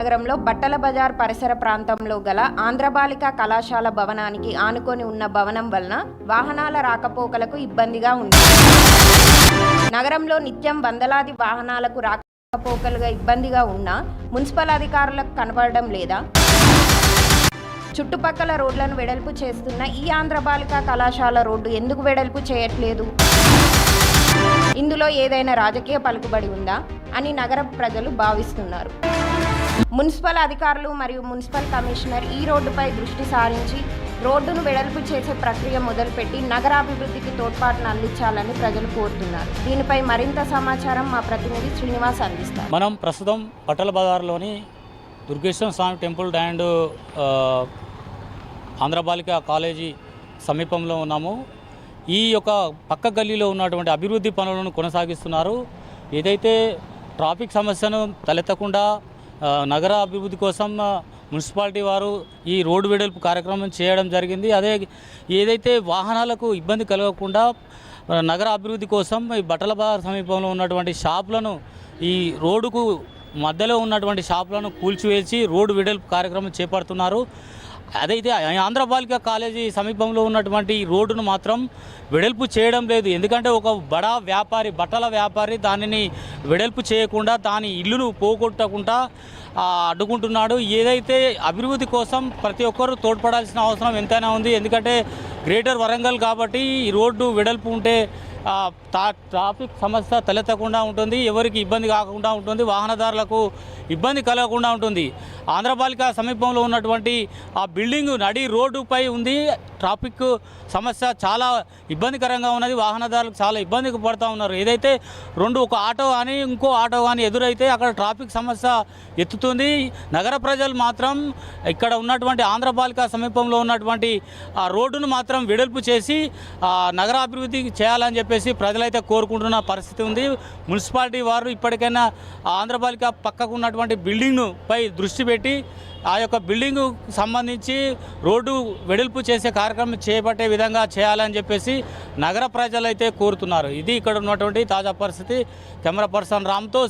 నగరంలో బట్టల బజార్ పరిసర ప్రాంతంలో గల ఆంధ్రబాలిక కళాశాల భవనానికి ఆనుకొని ఉన్న భవనం వలన వాహనాల రాకపోకలకు ఇబ్బందిగా ఉంది. నగరంలో నిత్యం వందలాది వాహనాలకు రాకపోకలుగా ఇబ్బందిగా ఉన్నా మున్సిపల్ అధికారులకు కనబడడం లేదా? చుట్టుపక్కల రోడ్లను వెడల్పు చేస్తున్న ఈ ఆంధ్ర బాలిక కళాశాల రోడ్డు ఎందుకు వెడల్పు చేయట్లేదు? ఇందులో ఏదైనా రాజకీయ పలుకుబడి ఉందా? అని నగర ప్రజలు భావిస్తున్నారు. మున్సిపల్ అధికారులు మరియు మున్సిపల్ కమిషనర్ ఈ రోడ్డుపై దృష్టి సారించి రోడ్డును వెడల్పు చేసే ప్రక్రియ మొదలుపెట్టి నగరాభివృద్ధికి తోడ్పాటును అందించాలని ప్రజలు కోరుతున్నారు. దీనిపై మరింత సమాచారం మా ప్రతినిధి శ్రీనివాస్ అందిస్తారు. మనం ప్రస్తుతం పట్టల బజార్లోని Durgeshwara Swamy temple and Andhra Andhra Balika college సమీపంలో ఉన్నాము. ఈ యొక్క పక్క గల్లీలో ఉన్నటువంటి అభివృద్ధి పనులను కొనసాగిస్తున్నారు. ఏదైతే ట్రాఫిక్ సమస్యను తలెత్తకుండా నగర అభివృద్ధి కోసం మున్సిపాలిటీ వారు ఈ రోడ్డు వెడల్పు కార్యక్రమం చేయడం జరిగింది. అదే ఏదైతే వాహనాలకు ఇబ్బంది కలగకుండా నగర అభివృద్ధి కోసం ఈ బట్టల బజార్ సమీపంలో ఉన్నటువంటి షాపులను ఈ రోడ్డుకు మధ్యలో ఉన్నటువంటి షాపులను కూల్చివేసి రోడ్డు వెడల్పు కార్యక్రమం చేపడుతున్నారు. అదైతే ఆంధ్ర బాలిక కాలేజీ సమీపంలో ఉన్నటువంటి ఈ రోడ్డును మాత్రం వెడల్పు చేయడం లేదు. ఎందుకంటే ఒక బడా వ్యాపారి బట్టల వ్యాపారి దానిని వెడల్పు చేయకుండా దాని ఇల్లును పోగొట్టకుండా అడ్డుకుంటున్నాడు. ఏదైతే అభివృద్ధి కోసం ప్రతి ఒక్కరూ తోడ్పడాల్సిన అవసరం ఎంతైనా ఉంది. ఎందుకంటే గ్రేటర్ వరంగల్ కాబట్టి ఈ రోడ్డు వెడల్పు ఉంటే ట్రాఫిక్ సమస్య తలెత్తకుండా ఉంటుంది ఎవరికి ఇబ్బంది కాకుండా ఉంటుంది వాహనదారులకు ఇబ్బంది కలగకుండా ఉంటుంది. ఆంధ్రపాలిక సమీపంలో ఉన్నటువంటి ఆ బిల్డింగ్ నడి రోడ్డుపై ఉంది. ట్రాఫిక్ సమస్య చాలా ఇబ్బందికరంగా ఉన్నది. వాహనదారులకు చాలా ఇబ్బందికి పడుతూ ఉన్నారు. ఏదైతే రెండు ఒక ఆటో కానీ ఇంకో ఆటో కానీ ఎదురైతే అక్కడ ట్రాఫిక్ సమస్య ఎత్తుతుంది. నగర ప్రజలు మాత్రం ఇక్కడ ఉన్నటువంటి ఆంధ్రపాలిక సమీపంలో ఉన్నటువంటి ఆ రోడ్డును మాత్రం వెడల్పు చేసి నగరాభివృద్ధి చేయాలని చెప్పేసి ప్రజలైతే కోరుకుంటున్న పరిస్థితి ఉంది. మున్సిపాలిటీ వారు ఇప్పటికైనా ఆ ఆంధ్రపాలిక పక్కకు ఉన్నటువంటి బిల్డింగ్ను పై దృష్టి పెట్టి ఆ యొక్క బిల్డింగ్ సంబంధించి రోడ్డు వెడల్పు చేసే కార్యక్రమం చేపట్టే విధంగా చేయాలని చెప్పేసి నగర ప్రజలైతే కోరుతున్నారు. ఇది ఇక్కడ ఉన్నటువంటి తాజా పరిస్థితి. Camera person రామ్తో